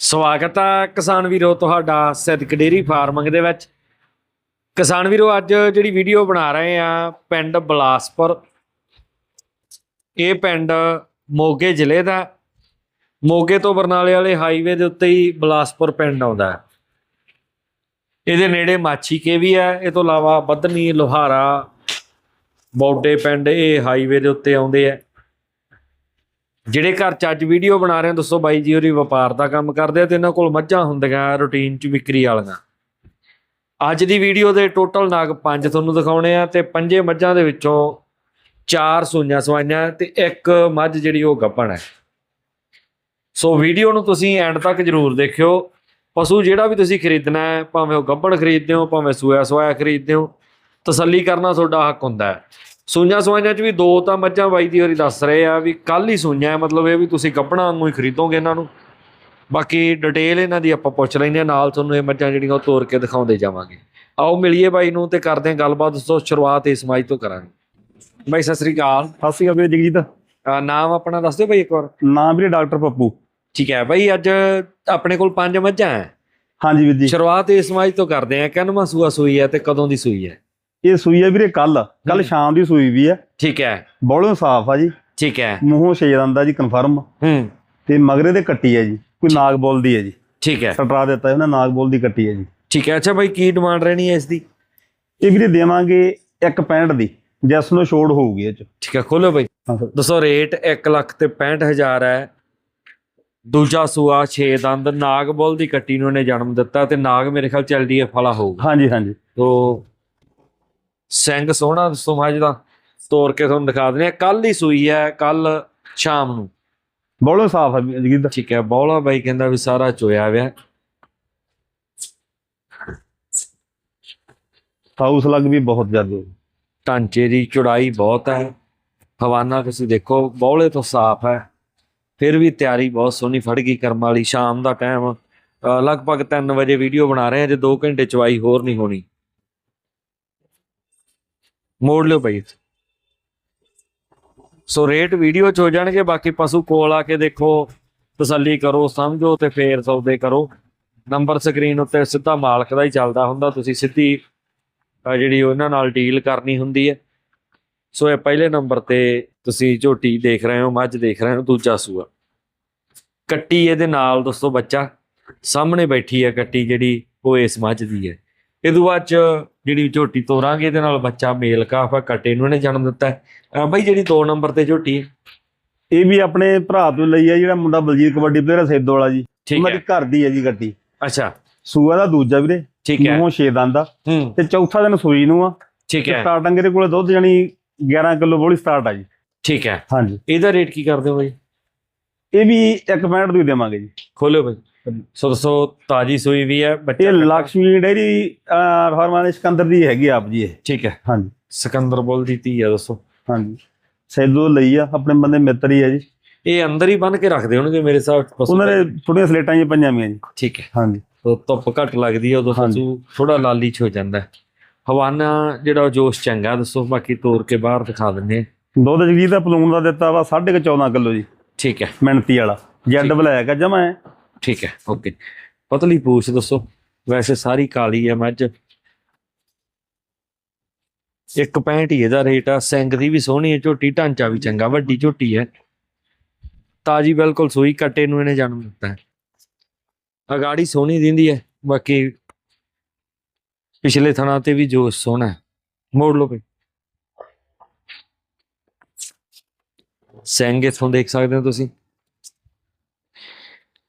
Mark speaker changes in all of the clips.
Speaker 1: ਸਵਾਗਤ ਆ ਕਿਸਾਨ ਵੀਰੋ ਤੁਹਾਡਾ ਸਿੱਧਕ ਡੇਰੀ ਫਾਰਮਿੰਗ ਦੇ ਵਿੱਚ। ਕਿਸਾਨ ਵੀਰੋ, ਅੱਜ ਜਿਹੜੀ ਵੀਡੀਓ ਬਣਾ ਰਹੇ ਆ ਪਿੰਡ ਬਲਾਸਪੁਰ। ਇਹ ਪਿੰਡ ਮੋਗੇ ਜ਼ਿਲ੍ਹੇ ਦਾ ਮੋਗੇ ਤੋਂ ਬਰਨਾਲੇ ਵਾਲੇ ਹਾਈਵੇ ਦੇ ਉੱਤੇ ਹੀ ਬਲਾਸਪੁਰ ਪਿੰਡ ਆਉਂਦਾ ਹੈ। ਇਹਦੇ ਨੇੜੇ ਮਾਛੀ ਕੇ ਵੀ ਹੈ। ਇਹ ਤੋਂ ਇਲਾਵਾ ਬੱਧਨੀ, ਲੋਹਾਰਾ, ਬੌਡੇ ਪਿੰਡ ਇਹ ਹਾਈਵੇ ਦੇ ਉੱਤੇ ਆਉਂਦੇ ਆ। ਜਿਹੜੇ ਘਰ ਚ ਅੱਜ ਵੀਡੀਓ ਬਣਾ ਰਹੇ ਆ, ਦੱਸੋ ਬਾਈ ਜੀ ਹੋਰੀ ਵਪਾਰ ਦਾ ਕੰਮ ਕਰਦੇ ਆ ਤੇ ਇਹਨਾਂ ਕੋਲ ਮੱਝਾਂ ਹੁੰਦੀਆਂ ਰੂਟੀਨ ਚ ਵਿਕਰੀ ਵਾਲੀਆਂ। ਅੱਜ ਦੀ ਵੀਡੀਓ ਦੇ ਟੋਟਲ ਨਾਗ ਪੰਜ ਤੁਹਾਨੂੰ ਦਿਖਾਉਣੇ ਆ ਤੇ ਪੰਜੇ ਮੱਝਾਂ ਦੇ ਵਿੱਚੋਂ ਚਾਰ ਸੂਈਆਂ ਸਵਾਈਆਂ ਤੇ ਇੱਕ ਮੱਝ ਜਿਹੜੀ ਉਹ ਗੱਭਣ ਹੈ। ਸੋ ਵੀਡੀਓ ਨੂੰ ਤੁਸੀਂ ਐਂਡ ਤੱਕ ਜਰੂਰ ਦੇਖਿਓ। ਪਸ਼ੂ ਜਿਹੜਾ ਵੀ ਤੁਸੀਂ ਖਰੀਦਣਾ ਹੈ, ਭਾਵੇਂ ਉਹ ਗੱਭਣ ਖਰੀਦਦੇ ਹੋ, ਭਾਵੇਂ ਸੂਆ ਸਵਾਇਆ ਖਰੀਦਦੇ ਹੋ, ਤਸੱਲੀ ਕਰਨਾ ਤੁਹਾਡਾ ਹੱਕ ਹੁੰਦਾ ਹੈ। ਸੂਈਆਂ ਸਵਾਈਆਂ ਚ ਵੀ ਦੋ ਤਾਂ ਮੱਝਾਂ ਬਾਈ ਦੀ ਹੋਰੀ ਦੱਸ ਰਹੇ ਆ ਵੀ ਕੱਲ ਹੀ ਸੂਈਆਂ ਹੈ ਮਤਲਬ ਇਹ ਵੀ ਤੁਸੀਂ ਗੱਭਣਾ ਵਾਂਗੂ ਹੀ ਖਰੀਦੋਗੇ ਇਹਨਾਂ ਨੂੰ। ਬਾਕੀ ਡਿਟੇਲ ਇਹਨਾਂ ਦੀ ਆਪਾਂ ਪੁੱਛ ਲੈਂਦੇ ਹਾਂ ਨਾਲ ਤੁਹਾਨੂੰ ਇਹ ਮੱਝਾਂ ਜਿਹੜੀਆਂ ਉਹ ਤੋੜ ਕੇ ਦਿਖਾਉਂਦੇ ਜਾਵਾਂਗੇ। ਆਓ ਮਿਲੀਏ ਬਾਈ ਨੂੰ ਤੇ ਕਰਦੇ ਹਾਂ ਗੱਲਬਾਤ ਦੋਸਤੋ ਸ਼ੁਰੂਆਤ ਇਸ ਮਾਈ ਤੋਂ ਕਰਾਂਗੇ। ਬਾਈ ਸਤਿ ਸ੍ਰੀ ਅਕਾਲ।
Speaker 2: ਸਤਿ ਸ਼੍ਰੀ ਅਕਾਲ ਜਗਜੀਤ।
Speaker 1: ਨਾਮ ਆਪਣਾ ਦੱਸ ਦਿਓ ਬਾਈ ਇੱਕ ਵਾਰ।
Speaker 2: ਨਾਮ ਵੀਰੇ ਡਾਕਟਰ ਪੱਪੂ।
Speaker 1: ਠੀਕ ਹੈ ਬਾਈ ਅੱਜ ਆਪਣੇ ਕੋਲ ਪੰਜ ਮੱਝਾਂ ਹੈ।
Speaker 2: ਹਾਂਜੀ ਵੀਰ ਜੀ।
Speaker 1: ਸ਼ੁਰੂਆਤ ਇਸ ਮਾਈ ਤੋਂ ਕਰਦੇ ਹਾਂ ਕਿੰਨਵਾਂ ਸੂਆ ਸੂਈ ਹੈ ਤੇ ਕਦੋਂ ਦੀ ਸੂਈ ਹੈ?
Speaker 2: ਇਹ ਸੂਈ ਹੈ ਵੀਰੇ ਕੱਲ। ਕੱਲ। ਸ਼ਾਮ ਦੀ ਸੂਈ ਵੀ ਹੈ
Speaker 1: ਠੀਕ ਹੈ।
Speaker 2: ਬੋਲੋਂ ਸਾਫ਼ ਆ ਜੀ।
Speaker 1: ਠੀਕ ਹੈ।
Speaker 2: ਮੂੰਹੋਂ ਛੇ ਦੰਦਾ ਜੀ ਕਨਫਰਮ
Speaker 1: ਹੂੰ।
Speaker 2: ਤੇ ਮਗਰੇ ਤੇ ਕੱਟੀ ਹੈ ਜੀ। ਕੋਈ ਨਾਗ ਬੋਲਦੀ ਹੈ ਜੀ।
Speaker 1: ਠੀਕ ਹੈ।
Speaker 2: ਸਟਰਾ ਦਿੱਤਾ ਉਹਨਾਂ ਨਾਗ ਬੋਲ ਦੀ ਕੱਟੀ ਹੈ ਜੀ।
Speaker 1: ਠੀਕ ਹੈ। ਅੱਛਾ ਬਾਈ ਕੀ ਡਿਮਾਂਡ ਰਹਿਣੀ ਹੈ ਇਸ ਦੀ
Speaker 2: ਇਹ ਵੀਰੇ ਦੇਵਾਂਗੇ 165 ਦੀ। ਜਿਸ ਨੂੰ ਛੋੜ ਹੋਊਗੀ ਇਹ ਚ।
Speaker 1: ਠੀਕ ਹੈ ਖੋਲੋ ਬਾਈ।
Speaker 2: ਸਰ।
Speaker 1: ਦੱਸੋ ਰੇਟ 1 ਲੱਖ ਤੇ 65000 ਹੈ। ਦੂਜਾ ਸੂਆ 6 ਦੰਦ ਨਾਗ ਬੁੱਲ ਦੀ ਕੱਟੀ ਨੂੰ ਇਹਨੇ ਜਨਮ ਦਿੱਤਾ ਤੇ ਨਾਗ ਮੇਰੇ ਖਿਆਲ ਚਲਦੀ ਹੈ ਫਲਾ ਹੋਊਗਾ।
Speaker 2: ਹਾਂਜੀ ਹਾਂਜੀ।
Speaker 1: ਤੋ ਸਿੰਘ ਸੋਹਣਾ ਦੱਸੋ ਮੱਝ ਦਾ ਤੋੜ ਕੇ ਤੁਹਾਨੂੰ ਦਿਖਾ ਦਿੰਦੇ ਆ ਕੱਲ ਹੀ ਸੂਈ ਹੈ ਕੱਲ ਸ਼ਾਮ ਨੂੰ।
Speaker 2: ਬੋਲੋਂ ਸਾਫ਼ ਆ ਜਗੀਦ
Speaker 1: ਠੀਕ ਹੈ ਬੌਲਾ ਬਾਈ ਕਹਿੰਦਾ ਵੀ ਸਾਰਾ ਚੋਇਆ ਹੋਇਆ।
Speaker 2: ਹਾਊਸ ਲੱਗ ਵੀ ਬਹੁਤ ਜ਼ਿਆਦਾ
Speaker 1: ਢਾਂਚੇ ਦੀ ਚੌੜਾਈ ਬਹੁਤ ਹੈ। ਹਵਾਨਾ ਤੁਸੀਂ ਦੇਖੋ ਬੌਲੇ ਤੋਂ ਸਾਫ਼ ਹੈ। ਫਿਰ ਵੀ ਤਿਆਰੀ ਬਹੁਤ ਸੋਹਣੀ ਫੜ ਗਈ ਕਰਮ ਵਾਲੀ। ਸ਼ਾਮ ਦਾ ਟਾਈਮ ਲਗਭਗ 3 ਵਜੇ ਵੀਡੀਓ ਬਣਾ ਰਹੇ ਹਾਂ ਜੇ 2 ਘੰਟੇ ਚਵਾਈ ਹੋਰ ਨਹੀਂ ਹੋਣੀ। ਮੋੜ ਲਿਓ ਭਾਈ ਸੋ ਰੇਟ ਵੀਡੀਓ ਚ ਹੋ ਜਾਣਗੇ, ਬਾਕੀ ਪਸ਼ੂ ਕੋਲ ਆ ਕੇ ਦੇਖੋ, ਤਸੱਲੀ ਕਰੋ, ਸਮਝੋ ਤੇ ਫੇਰ ਸੌਦੇ ਕਰੋ। ਨੰਬਰ ਸਕਰੀਨ ਉੱਤੇ ਸਿੱਧਾ ਮਾਲਕ ਦਾ ਹੀ ਚੱਲਦਾ ਹੁੰਦਾ, ਤੁਸੀਂ ਸਿੱਧੀ ਜਿਹੜੀ ਉਹਨਾਂ ਨਾਲ ਡੀਲ ਕਰਨੀ ਹੁੰਦੀ ਹੈ। ਸੋ ਇਹ ਪਹਿਲੇ ਨੰਬਰ ਤੇ ਤੁਸੀਂ ਝੋਟੀ ਦੇਖ ਰਹੇ ਹੋ, ਮੱਝ ਦੇਖ ਰਹੇ ਹੋ, ਦੂਜਾ ਸੂਆ। ਕੱਟੀ ਇਹਦੇ ਨਾਲ, ਦੋਸਤੋ ਬੱਚਾ, ਸਾਹਮਣੇ ਬੈਠੀ ਹੈ ਕੱਟੀ ਜਿਹੜੀ, ਉਹ ਇਸ ਮੱਝ ਦੀ ਹੈ। ਇਹਦੋਂ ਬਾਅਦ ਚ ਜਿਹੜੀ ਝੋਟੀ ਤੋਰਾਂਗੇ ਇਹਦੇ ਨਾਲ ਬੱਚਾ ਮੇਲ ਕਾਫਾ ਕੱਟੇ ਨੂੰ ਇਹਨੇ ਜਨਮ ਦਿੱਤਾ ਹੈ। ਬਾਈ ਜਿਹੜੀ 2 ਨੰਬਰ ਤੇ ਝੋਟੀ
Speaker 2: ਇਹ ਵੀ ਆਪਣੇ ਭਰਾ ਤੋਂ ਲਈ ਹੈ ਜਿਹੜਾ ਮੁੰਡਾ ਬਲਜੀਤ ਕਬੱਡੀ ਪਲੇਅਰ ਸੇਦੋ ਵਾਲਾ ਜੀ। ਉਹਨਾਂ ਦੀ ਘਰ ਦੀ ਹੈ ਜੀ ਗੱਡੀ।
Speaker 1: ਅੱਛਾ।
Speaker 2: ਸੂਆ ਦਾ ਦੂਜਾ ਵੀਰੇ
Speaker 1: ਠੀਕ ਹੈ।
Speaker 2: ਮੂੰਹੋਂ ਛੇ ਦੰਦਾ
Speaker 1: ਹੂੰ।
Speaker 2: ਤੇ ਚੌਥਾ ਦਿਨ ਸੂਈ ਨੂੰ ਆ।
Speaker 1: ਠੀਕ ਹੈ।
Speaker 2: ਸਟਾਰਟਿੰਗ ਇਹਦੇ ਕੋਲੇ ਦੁੱਧ ਜਾਨੀ 11 ਕਿਲੋ ਬੋਲੀ ਸਟਾਰਟ ਆ ਜੀ।
Speaker 1: ਠੀਕ ਹੈ।
Speaker 2: ਹਾਂਜੀ।
Speaker 1: ਇਹਦਾ ਰੇਟ ਕੀ ਕਰਦੇ ਹੋ ਬਾਈ?
Speaker 2: ਇਹ ਵੀ 1.65 ਦੀ ਦੇਵਾਂਗੇ ਜੀ।
Speaker 1: ਖੋਲਿਓ ਬਾਈ। ਸੋ ਦੱਸੋ ਤਾਜੀ ਸੂਈ ਵੀ ਹੈ ਬੱਚਾ
Speaker 2: ਇਹ ਲక్ష్ਮੀ ਡੇਰੀ ਫਾਰਮਾਂ ਸਿਕੰਦਰ ਦੀ ਹੈਗੀ ਆਪ ਜੀ ਇਹ।
Speaker 1: ਠੀਕ ਹੈ।
Speaker 2: ਹਾਂਜੀ।
Speaker 1: ਸਿਕੰਦਰ ਬੋਲ ਦੀ ਧੀ ਹੈ ਦੱਸੋ।
Speaker 2: ਹਾਂਜੀ। ਸੈਦੋ ਲਈ ਆ ਆਪਣੇ ਬੰਦੇ ਮਿੱਤਰ ਹੀ ਆ ਜੀ।
Speaker 1: ਇਹ ਅੰਦਰ ਹੀ ਬੰਨ ਕੇ ਰੱਖਦੇ ਹੋਣਗੇ ਮੇਰੇ ਹਿਸਾਬ
Speaker 2: ਉਹਨਾਂ ਦੇ ਥੋੜੀਆਂ ਸਲੇਟਾਂ ਹੀ ਪੰਜਾਂ ਮੀਆਂ ਜੀ।
Speaker 1: ਠੀਕ ਹੈ।
Speaker 2: ਹਾਂਜੀ।
Speaker 1: ਤੋ ਧੁੱਪ ਘੱਟ ਲੱਗਦੀ ਹੈ ਉਦੋਂ। ਪਸ਼ੂ ਥੋੜਾ ਲਾਲੀ ਚ ਹੋ ਜਾਂਦਾ ਹੈ। ਹਵਾਨਾ ਜਿਹੜਾ ਉਹ ਜੋਸ਼ ਚੰਗਾ ਦੱਸੋ ਬਾਕੀ ਤੋੜ ਕੇ ਬਾਹਰ ਦਿਖਾ ਦਿੰਨੇ ਆ।
Speaker 2: ਦੁੱਧ ਜੀ ਦਾ ਪਲੂਨ ਦਾ ਦਿੱਤਾ ਵਾ 14.5 ਕਿਲੋ ਜੀ।
Speaker 1: ਠੀਕ ਹੈ।
Speaker 2: ਮਿਹਨਤੀ ਵਾਲਾ। ਜੈਡ ਬਲੈਕ ਆ ਜਮਾ ਹੈ।
Speaker 1: ਠੀਕ ਹੈ ਓਕੇ ਪਤਲੀ ਪੂਛ ਦੱਸੋ, ਵੈਸੇ ਸਾਰੀ ਕਾਲੀ ਹੈ ਮੱਝ। ਇੱਕ 65 ਹੀ ਇਹਦਾ ਰੇਟ ਆ ਸਿੰਘ ਦੀ ਵੀ ਸੋਹਣੀ ਹੈ, ਝੋਟੀ, ਢਾਂਚਾ ਵੀ ਚੰਗਾ, ਵੱਡੀ ਝੋਟੀ ਹੈ। ਤਾਜੀ ਬਿਲਕੁਲ ਸੂਈ, ਕੱਟੇ ਨੂੰ ਇਹਨੇ ਜਨਮ ਦਿੱਤਾ ਹੈ। ਅਗਾੜੀ ਸੋਹਣੀ ਦਿੰਦੀ ਹੈ, ਬਾਕੀ ਪਿਛਲੇ ਥਣਾ ਤੇ ਵੀ ਜੋ ਸੋਹਣਾ ਮੋੜ ਲਓ ਭਈ ਸਿੰਘ ਇਥੋਂ ਦੇਖ ਸਕਦੇ ਹੋ ਤੁਸੀਂ।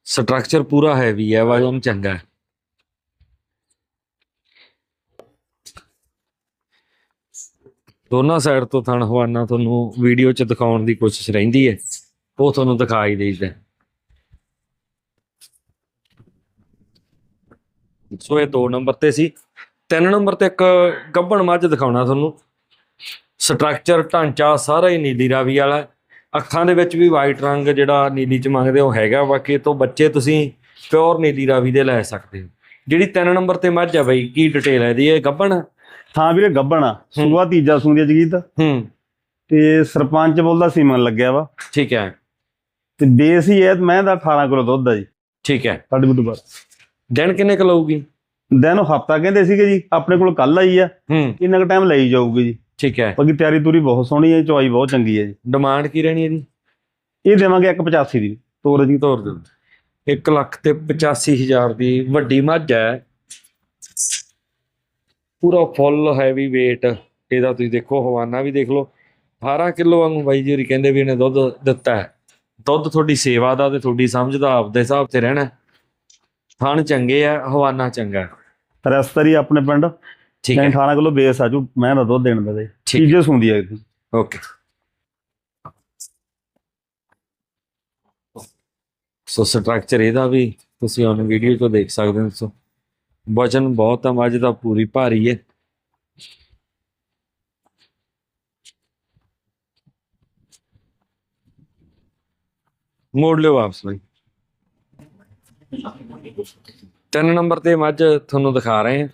Speaker 1: ਸਟਰਕਚਰ ਪੂਰਾ ਹੈਵੀ ਹੈ ਵਜਨ ਚੰਗਾ ਹੈ। ਦੋਨਾਂ ਸਾਈਡ ਤੋਂ ਥਣ ਹਵਾਨਾ ਤੁਹਾਨੂੰ ਵੀਡੀਓ 'ਚ ਦਿਖਾਉਣ ਦੀ ਕੋਸ਼ਿਸ਼ ਰਹਿੰਦੀ ਹੈ। ਉਹ ਤੁਹਾਨੂੰ ਦਿਖਾਈ ਦੇਈਦਾ ਸੋ ਇਹ 2 ਨੰਬਰ ਤੇ ਸੀ। 3 ਨੰਬਰ ਤੇ ਇੱਕ ਗੱਭਣ ਮੱਝ ਦਿਖਾਉਣਾ ਤੁਹਾਨੂੰ। ਸਟਰਕਚਰ, ਢਾਂਚਾ ਸਾਰਾ ਹੀ ਨੀਲੀ ਰਾਵੀ ਵਾਲਾ ਅੱਖਾਂ ਦੇ ਵਿੱਚ ਵੀ ਵਾਈਟ ਰੰਗ ਜਿਹੜਾ ਨੀਲੀ ਚ ਮੰਗਦੇ ਉਹ ਹੈਗਾ ਬਾਕੀ ਤੋਂ ਬੱਚੇ ਤੁਸੀਂ ਪਿਓਰ ਨੀਲੀ ਰਾਵੀ ਦੇ ਲੈ ਸਕਦੇ ਹੋ। ਜਿਹੜੀ 3 ਨੰਬਰ ਤੇ ਮੱਝ ਆ ਬਈ ਕੀ ਡਿਟੇਲ ਹੈ ਇਹਦੀ? ਇਹ ਗੱਬਣ?
Speaker 2: ਥਾਂ ਵੀਰੇ ਗੱਬਣ ਆ। ਸੂਆ ਤੀਜਾ ਸੂੰਦੀ ਜਗੀਤ।
Speaker 1: ਹੂੰ।
Speaker 2: ਤੇ ਸਰਪੰਚ ਬੋਲਦਾ ਸੀਮਨ ਲੱਗਿਆ ਵਾ।
Speaker 1: ਠੀਕ ਹੈ।
Speaker 2: ਤੇ ਬੇਸ ਹੀ ਹੈ ਮੈਂ ਦਾ 18 ਕਿਲੋ ਦੁੱਧ ਆ ਜੀ।
Speaker 1: ਠੀਕ ਹੈ।
Speaker 2: ਸਾਡੀ ਬੁੱਧਵਾਰ
Speaker 1: ਦਿਨ ਕਿੰਨੇ ਕੁ ਲਊਗੀ?
Speaker 2: ਦਿਨ ਹਫਤਾ ਕਹਿੰਦੇ ਸੀਗੇ ਜੀ ਆਪਣੇ ਕੋਲ ਕੱਲ ਆਈ ਆ।
Speaker 1: ਹੂੰ।
Speaker 2: ਇੰਨਾ ਕੁ ਟਾਈਮ ਲਈ ਜਾਊਗੀ ਜੀ?
Speaker 1: ਠੀਕ ਹੈ।
Speaker 2: ਬਾਕੀ ਤਿਆਰੀ ਤੂਰੀ ਬਹੁਤ ਸੋਹਣੀ ਹੈ ਚਵਾਈ ਬਹੁਤ ਚੰਗੀ ਹੈ ਜੀ।
Speaker 1: ਡਿਮਾਂਡ ਕੀ ਰਹਿਣੀ ਇਹਦੀ
Speaker 2: ਇਹ ਦੇਵਾਂਗੇ 185 ਦੀ ਤੋਰ ਜੀ।
Speaker 1: ਤੋਰ ਦਿਓ। 1 ਲੱਖ ਤੇ 85000 ਦੀ ਵੱਡੀ ਮੱਝ ਹੈ। ਪੂਰਾ ਫੁੱਲ ਹੈਵੀ weight ਇਹਦਾ ਤੁਸੀਂ ਦੇਖੋ ਹਵਾਨਾ ਵੀ ਦੇਖ ਲਓ। 18 ਕਿਲੋ ਵਾਂਗੂ ਬਾਈ ਜੀ ਹੋਰੀ ਕਹਿੰਦੇ ਵੀ ਇਹਨੇ ਦੁੱਧ ਦਿੱਤਾ ਹੈ। ਦੁੱਧ ਤੁਹਾਡੀ ਸੇਵਾ ਦਾ ਤੇ ਤੁਹਾਡੀ ਸਮਝ ਦਾ ਆਪਦੇ ਹਿਸਾਬ ਤੇ ਰਹਿਣਾ ਹੈ। ਥਣ ਚੰਗੇ ਆ ਹਵਾਨਾ ਚੰਗਾ ਹੈ।
Speaker 2: ਰਸਤਰੀ ਆਪਣੇ ਪਿੰਡ।
Speaker 1: ਠੀਕ ਹੈ।
Speaker 2: 18 ਕਿਲੋ ਬੇਸ ਆਜੂ ਮੈਂ ਦਾ ਦੁੱਧ ਦੇਣ ਦਾ ਚੀਜ਼ੇ ਸੁੰਦੀ ਹੈ
Speaker 1: ਓਕੇ। ਸੋ ਸਟਰਕਚਰ ਇਹਦਾ ਵੀ ਤੁਸੀਂ ਉਹਨ ਵੀਡੀਓ ਤੋਂ ਦੇਖ ਸਕਦੇ ਹੋ ਸੋ। ਵਜਨ ਬਹੁਤ ਆ ਮੱਝ ਦਾ ਪੂਰੀ ਭਾਰੀ ਹੈ। ਮੋੜ ਲਿਓ ਵਾਪਸ ਬਈ। ਤਿੰਨ ਨੰਬਰ ਤੇ ਮੱਝ ਤੁਹਾਨੂੰ ਦਿਖਾ ਰਹੇ। ਹਾਂ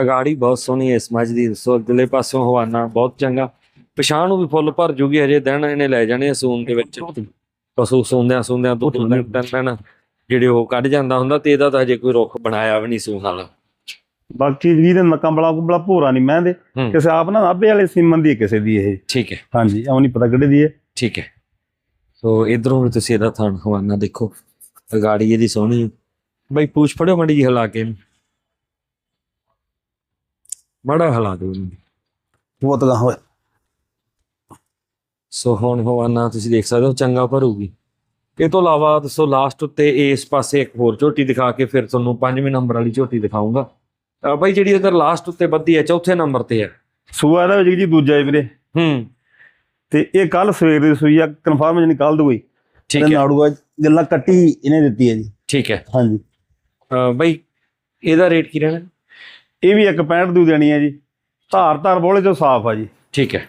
Speaker 1: ਅਗਾੜੀ ਬਹੁਤ ਸੋਹਣੀ ਹੈ ਇਸ ਮੱਝ ਦੀ। ਸੋ ਅਗਲੇ ਪਾਸੋਂ ਹਵਾਨਾ ਬਹੁਤ ਚੰਗਾ। ਪਛਾਣ ਨੂੰ ਵੀ ਫੁੱਲ ਭਰ ਜੂਗੀ ਹਜੇ ਦਿਨ ਇਹਨੇ ਲੈ ਜਾਣੇ ਆ ਸੂਨ ਦੇ ਵਿੱਚ। ਪਸ਼ੂ ਸੌਂਦਿਆਂ ਸੌਂਦਿਆਂ ਤੋਂ ਦਿਨ ਦਿਨ ਜਿਹੜੇ ਉਹ ਕੱਢ ਜਾਂਦਾ ਹੁੰਦਾ ਤੇ ਇਹਦਾ ਤਾਂ ਹਜੇ ਕੋਈ ਰੁੱਖ ਬਣਾਇਆ ਵੀ ਨਹੀਂ ਸੂਨ ਵਾਲਾ
Speaker 2: ਬਾਕੀ ਜੀ ਦੇ ਨੱਕਾਂ ਬਲਾ ਕੁਬਲਾ ਭੋਰਾ ਨਹੀਂ ਮੈਂ ਦੇ। ਕਿਸੇ ਆਪ ਨਾ ਨਾਭੇ ਵਾਲੇ ਸੀਮਨ ਦੀ ਕਿਸੇ ਦੀ ਇਹ।
Speaker 1: ਠੀਕ ਹੈ।
Speaker 2: ਹਾਂਜੀ ਆਉ ਨਹੀਂ ਪਤਾ ਕਿਹੜੇ ਦੀ ਹੈ।
Speaker 1: ਠੀਕ ਹੈ। ਸੋ ਇਧਰੋਂ ਵੀ ਤੁਸੀਂ ਇਹਦਾ ਥਣ ਹਵਾਨਾ ਦੇਖੋ। ਅਗਾੜੀ ਇਹਦੀ ਸੋਹਣੀ ਹੈ। ਬਈ ਪੂਛ ਫੜਿਓ ਮੜੀ ਜੀ ਹਿਲਾ ਕੇ। ਮਾੜਾ ਹਿਲਾ ਦਿਓ ਇਹਨੂੰ।
Speaker 2: ਬਹੁਤ ਗਾ ਹੋਇਆ
Speaker 1: ਸੋ ਹੁਣ ਹਵਾਨਾ ਤੁਸੀਂ ਦੇਖ ਸਕਦੇ ਹੋ ਚੰਗਾ ਭਰੂਗੀ। ਇਹ ਤੋਂ ਇਲਾਵਾ ਦੱਸੋ ਲਾਸਟ ਉੱਤੇ ਇਸ ਪਾਸੇ ਇੱਕ ਹੋਰ ਝੋਟੀ ਦਿਖਾ ਕੇ ਫਿਰ ਤੁਹਾਨੂੰ ਪੰਜਵੇਂ ਨੰਬਰ ਵਾਲੀ ਝੋਟੀ ਦਿਖਾਉਂਗਾ। ਬਾਈ ਜਿਹੜੀ ਇਧਰ ਲਾਸਟ ਉੱਤੇ ਬੱਦੀ ਹੈ ਚੌਥੇ ਨੰਬਰ ਤੇ ਹੈ।
Speaker 2: ਸੂਆ ਵਿੱਚ ਜੀ ਦੂਜਾ ਹੈ ਵੀਰੇ।
Speaker 1: ਹੂੰ।
Speaker 2: ਤੇ ਇਹ ਕੱਲ ਸਵੇਰ ਦੀ ਸੂਈ ਆ ਕਨਫਰਮ ਨਹੀਂ ਕੱਲ ਦੂਈ
Speaker 1: ਠੀਕ ਹੈ।
Speaker 2: ਨਾੜੂਆ ਗੱਲਾਂ ਕੱਟੀ ਇਹਨੇ ਦਿੱਤੀ ਹੈ ਜੀ।
Speaker 1: ਠੀਕ ਹੈ।
Speaker 2: ਹਾਂਜੀ।
Speaker 1: ਬਾਈ ਇਹਦਾ ਰੇਟ ਕੀ ਰਹਿਣਾ?
Speaker 2: ਇਹ ਵੀ ਇੱਕ 65 ਦੂ ਦੇਣੀ ਹੈ ਜੀ। ਧਾਰ ਧਾਰ ਬੋਲੇ ਚੋਂ ਸਾਫ਼ ਆ ਜੀ।
Speaker 1: ਠੀਕ ਹੈ।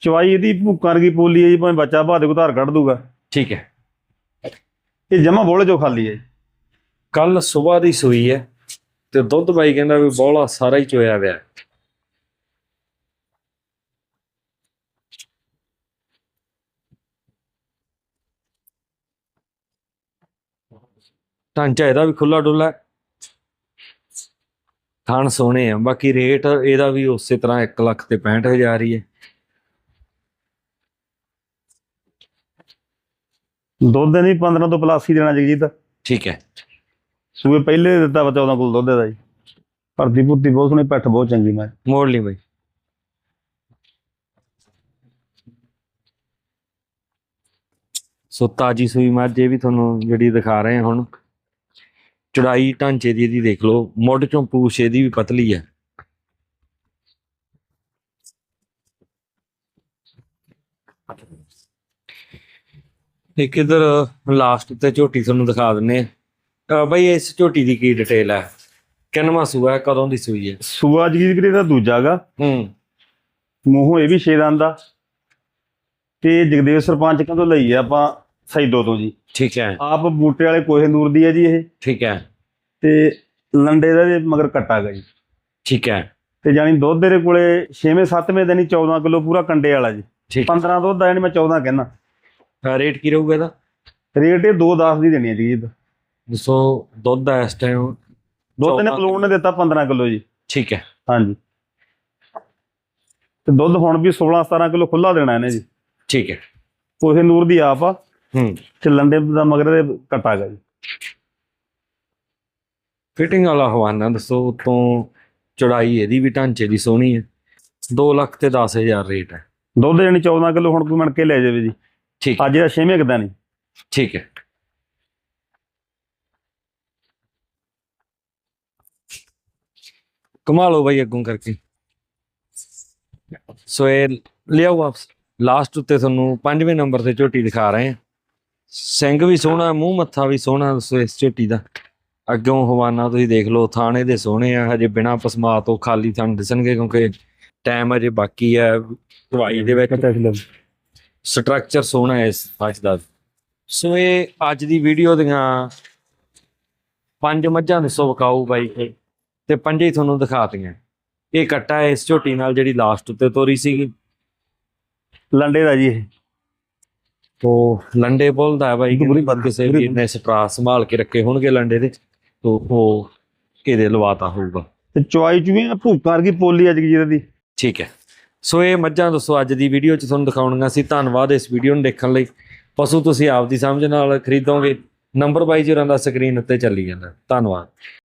Speaker 2: ਚਵਾਈ ਇਹਦੀ ਭੁੱਕਾਂ ਵਰਗੀ ਪੋਲੀ ਹੈ ਜੀ ਭਾਵੇਂ ਬੱਚਾ ਬਾਦੇ ਕੋ ਧਾਰ ਕੱਢ ਦੂਗਾ।
Speaker 1: ਠੀਕ ਹੈ।
Speaker 2: ਇਹ ਜਮਾ ਬੋਲੇ ਚੋਂ ਖਾਲੀ ਹੈ ਜੀ।
Speaker 1: ਕੱਲ ਸਵੇਰ ਦੀ ਸੂਈ ਹੈ ਤੇ ਦੁੱਧ ਬਾਈ ਕਹਿੰਦਾ ਵੀ ਬੋਲਾ ਸਾਰਾ ਹੀ ਚੋਇਆ ਹੋਇਆ। ਢਾਂਚਾ ਇਹਦਾ ਵੀ ਖੁੱਲਾ ਡੁੱਲਾ। ਥਣ ਸੋਹਣੇ ਆ। ਬਾਕੀ ਰੇਟ ਇਹਦਾ ਵੀ ਉਸੇ ਤਰ੍ਹਾਂ 1 ਲੱਖ ਤੇ 65000 ਹੀ ਹੈ।
Speaker 2: ਦੁੱਧ ਨਹੀਂ 15 ਤੋਂ ਪਲੱਸ ਹੀ ਦੇਣਾ ਜਗਜੀਤ।
Speaker 1: ਠੀਕ ਹੈ।
Speaker 2: ਸੂਏ ਪਹਿਲੇ ਦਿੱਤਾ ਵਾ 14 ਕੋਲ ਦੁੱਧ ਦਾ ਜੀ। ਭਰਤੀ ਭੁਰਤੀ ਬਹੁਤ ਸੋਹਣੀ ਪੈਠ ਬਹੁਤ ਚੰਗੀ ਮੈਂ।
Speaker 1: ਮੋੜ ਲਈ ਬਾਈ। ਸੋ ਤਾਜੀ ਸੂਈ ਮੱਝ ਇਹ ਵੀ ਤੁਹਾਨੂੰ ਜਿਹੜੀ ਦਿਖਾ ਰਹੇ ਹਾਂ ਹੁਣ। ਚੜਾਈ ਢਾਂਚੇ ਦੀ ਇਹਦੀ ਦੇਖ ਲਓ ਮੁੱਢ ਚੋਂ ਪੂਛ ਇਹਦੀ ਵੀ ਪਤਲੀ ਹੈ। ਇੱਕ ਇਧਰ ਲਾਸਟ ਤੇ ਝੋਟੀ ਤੁਹਾਨੂੰ ਦਿਖਾ ਦਿੰਨੇ ਆ। ਬਈ ਇਸ ਝੋਟੀ ਦੀ ਕੀ ਡਿਟੇਲ ਹੈ? ਕਿੰਨਵਾਂ ਸੂਆ ਕਦੋਂ ਦੀ ਸੂਈ ਹੈ?
Speaker 2: ਸੂਆ ਜਗਜੀਤ ਵੀਰੇ ਦਾ ਦੂਜਾ ਗਾ।
Speaker 1: ਹੂੰ।
Speaker 2: ਮੂੰਹੋਂ ਇਹ ਵੀ ਛੇ ਦੰਦ ਦਾ ਤੇ ਜਗਦੇਵ ਸਰਪੰਚ ਕਹਿੰਦੋਂ ਲਈ ਆ ਆਪਾਂ? ਸੈਦੋ ਤੋਂ ਜੀ।
Speaker 1: ਠੀਕ ਹੈ।
Speaker 2: ਆਪ ਬੂਟੇ ਵਾਲੇ ਕੋਹੇ ਨੂਰ ਦੀ ਹੈ ਜੀ ਇਹ।
Speaker 1: ਠੀਕ ਹੈ।
Speaker 2: ਤੇ ਲੰਡੇ ਦਾ ਇਹ ਮਗਰ ਕੱਟਾ ਗਾ ਜੀ।
Speaker 1: ਠੀਕ ਹੈ।
Speaker 2: ਤੇ ਜਾਨੀ ਦੁੱਧ ਦੇ ਕੋਲੇ 6ਵੇਂ 7ਵੇਂ ਦਿਨ ਹੀ 14 ਕਿਲੋ ਪੂਰਾ ਕੰਡੇ ਵਾਲਾ ਜੀ।
Speaker 1: ਠੀਕ।
Speaker 2: 15 ਦੁੱਧ ਆ ਜਾਣੀ ਮੈਂ 14 ਕਹਿਣਾ
Speaker 1: ਹੈ ਰੇਟ ਕੀ ਰਹੂਗਾ ਇਹਦਾ?
Speaker 2: ਰੇਟ ਇਹ 2.10 ਦੀ ਦੇਣੀ ਹੈ ਜੀ ਇਹਦਾ।
Speaker 1: ਦੱਸੋ ਦੁੱਧ ਦਾ ਇਸ ਟਾਈਮ
Speaker 2: ਦੁੱਧ ਨੇ
Speaker 1: 14
Speaker 2: ਪਲੂਣ ਨੇ ਦਿੱਤਾ 15 ਕਿਲੋ ਜੀ।
Speaker 1: ਠੀਕ ਹੈ।
Speaker 2: ਹਾਂਜੀ। ਤੇ ਦੁੱਧ ਹੁਣ ਵੀ 16 17 ਕਿਲੋ ਖੁੱਲਾ ਦੇਣਾ ਇਹਨੇ ਜੀ।
Speaker 1: ਠੀਕ ਹੈ।
Speaker 2: ਕੋਹੇ ਨੂਰ ਦੀ ਆਪ ਆ।
Speaker 1: ਹੂੰ।
Speaker 2: ਤੇ ਲੰਡੇ ਦਾ ਮਗਰ ਦੇ ਕੱਟਾ ਗਾ ਜੀ।
Speaker 1: ਫਿਟਿੰਗ ਵਾਲਾ ਹਵਾਨਾ ਦੱਸੋ ਉਤੋਂ ਚੜਾਈ ਇਹਦੀ ਵੀ ਢਾਂਚੇ ਦੀ ਸੋਹਣੀ ਹੈ। 2 ਲੱਖ ਤੇ 10000 ਰੇਟ ਹੈ।
Speaker 2: ਦੁੱਧ ਜਾਨੀ 14 ਕਿਲੋ ਹੁਣ ਕੋਈ ਮਣ ਕੇ ਲੈ ਜਾਵੇ ਜੀ।
Speaker 1: ਠੀਕ
Speaker 2: ਅੱਜ ਦਾ 6ਵੇਂ ਕਿਦਾ ਨਹੀਂ?
Speaker 1: ਠੀਕ ਹੈ। ਕਮਾ ਲਓ ਬਾਈ ਅੱਗੋਂ ਕਰਕੇ। ਸੋ ਇਹ ਲਿਆਓ ਵਾਪਸ। ਲਾਸਟ ਉੱਤੇ ਤੁਹਾਨੂੰ ਪੰਜਵੇਂ ਨੰਬਰ ਤੇ ਝੋਟੀ ਦਿਖਾ ਰਹੇ ਹਾਂ। ਸਿੰਘ ਵੀ ਸੋਹਣਾ ਮੂੰਹ ਮੱਥਾ ਵੀ ਸੋਹਣਾ ਸੋ ਇਸ ਝੋਟੀ ਦਾ। ਅੱਗੋਂ ਹਵਾਨਾ ਤੁਸੀਂ ਦੇਖ ਲਓ ਥਾਣੇ ਦੇ ਸੋਹਣੇ ਆ ਹਜੇ ਬਿਨਾ ਪਸਮਾ ਤੋਂ ਖਾਲੀ ਥਣ ਦਿਸਣਗੇ ਕਿਉਂਕਿ ਟਾਈਮ ਅਜੇ ਬਾਕੀ ਹੈ ਦਵਾਈ ਦੇ ਵਿੱਚ। ਸਟਰਕਚਰ ਸੋਹਣਾ ਹੈ ਇਸ ਫਾਸ਼ ਦਾ। ਸੋ ਇਹ ਅੱਜ ਦੀ ਵੀਡੀਓ ਦੀਆਂ ਪੰਜ ਮੱਝਾਂ ਦੇ ਸੋ ਵਿਕਾਊ ਬਾਈ ਤੇ ਪੰਜੇ ਹੀ ਤੁਹਾਨੂੰ ਦਿਖਾਤੀਆਂ। ਇਹ ਕੱਟਾ ਇਸ ਝੋਟੀ ਨਾਲ ਜਿਹੜੀ ਲਾਸਟ ਉੱਤੇ ਤੋਰੀ ਸੀਗੀ।
Speaker 2: ਲੰਡੇ ਦਾ ਜੀ ਇਹ।
Speaker 1: ਤੋ ਲੰਡੇ ਬੋਲਦਾ ਹੈ ਬਾਈ
Speaker 2: ਬੁਰੀ
Speaker 1: ਕਿ
Speaker 2: ਬਾਤ-
Speaker 1: ਕਿਸੇ
Speaker 2: ਬੁਰੀ
Speaker 1: ਵੀਰ ਨੇ ਸਟਰਾਸ ਸੰਭਾਲ ਕੇ ਰੱਖੇ ਹੋਣਗੇ ਲੰਡੇ ਦੇ ਤੋ ਉਹ ਇਹਦੇ ਲਵਾਤਾ ਹੋਊਗਾ?
Speaker 2: ਤੇ ਚੁਆਈ ਚੁਈ ਭੂਕਾਰ ਕੀ ਪੋਲੀ ਅੱਜ ਜੀਰੇ ਦੀ।
Speaker 1: ਠੀਕ ਹੈ। ਸੋ ਇਹ ਮੱਝਾਂ ਦੋਸਤੋ ਅੱਜ ਦੀ ਵੀਡੀਓ 'ਚ ਤੁਹਾਨੂੰ ਦਿਖਾਉਣੀਆਂ ਸੀ। ਧੰਨਵਾਦ ਇਸ ਵੀਡੀਓ ਨੂੰ ਦੇਖਣ ਲਈ। ਪਸ਼ੂ ਤੁਸੀਂ ਆਪਦੀ ਸਮਝ ਨਾਲ ਖਰੀਦੋਗੇ। ਨੰਬਰ ਬਾਈ ਹੋਰਾਂ ਦਾ ਸਕਰੀਨ ਉੱਤੇ ਚੱਲੀ ਜਾਂਦਾ। ਧੰਨਵਾਦ।